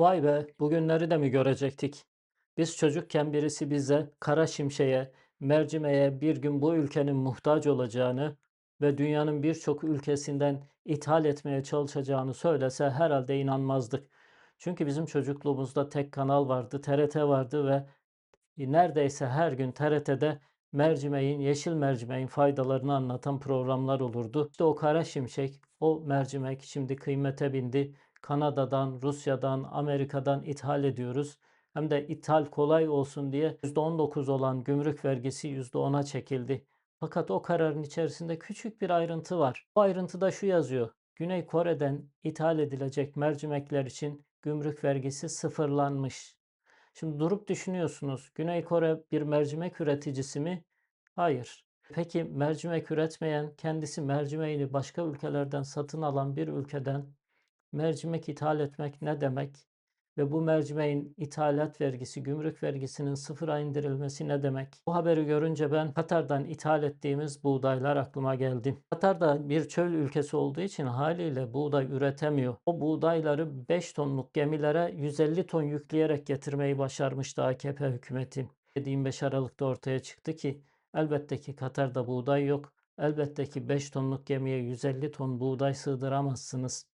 Vay be, bugünleri de mi görecektik? Biz çocukken birisi bize kara şimşeğe, mercimeğe bir gün bu ülkenin muhtaç olacağını ve dünyanın birçok ülkesinden ithal etmeye çalışacağını söylese herhalde inanmazdık. Çünkü bizim çocukluğumuzda tek kanal vardı, TRT vardı ve neredeyse her gün TRT'de mercimeğin, yeşil mercimeğin faydalarını anlatan programlar olurdu. İşte o kara şimşek, o mercimek şimdi kıymete bindi. Kanada'dan, Rusya'dan, Amerika'dan ithal ediyoruz. Hem de ithal kolay olsun diye %19 olan gümrük vergisi %10'a çekildi. Fakat o kararın içerisinde küçük bir ayrıntı var. Bu ayrıntıda şu yazıyor. Güney Kore'den ithal edilecek mercimekler için gümrük vergisi sıfırlanmış. Şimdi durup düşünüyorsunuz. Güney Kore bir mercimek üreticisi mi? Hayır. Peki mercimek üretmeyen, kendisi mercimeğini başka ülkelerden satın alan bir ülkeden mercimek ithal etmek ne demek? Ve bu mercimeğin ithalat vergisi, gümrük vergisinin sıfıra indirilmesi ne demek? Bu haberi görünce ben Katar'dan ithal ettiğimiz buğdaylar aklıma geldi. Katar da bir çöl ülkesi olduğu için haliyle buğday üretemiyor. O buğdayları 5 tonluk gemilere 150 ton yükleyerek getirmeyi başarmıştı AKP hükümeti. 25 Aralık'ta ortaya çıktı ki elbette ki Katar'da buğday yok. Elbette ki 5 tonluk gemiye 150 ton buğday sığdıramazsınız.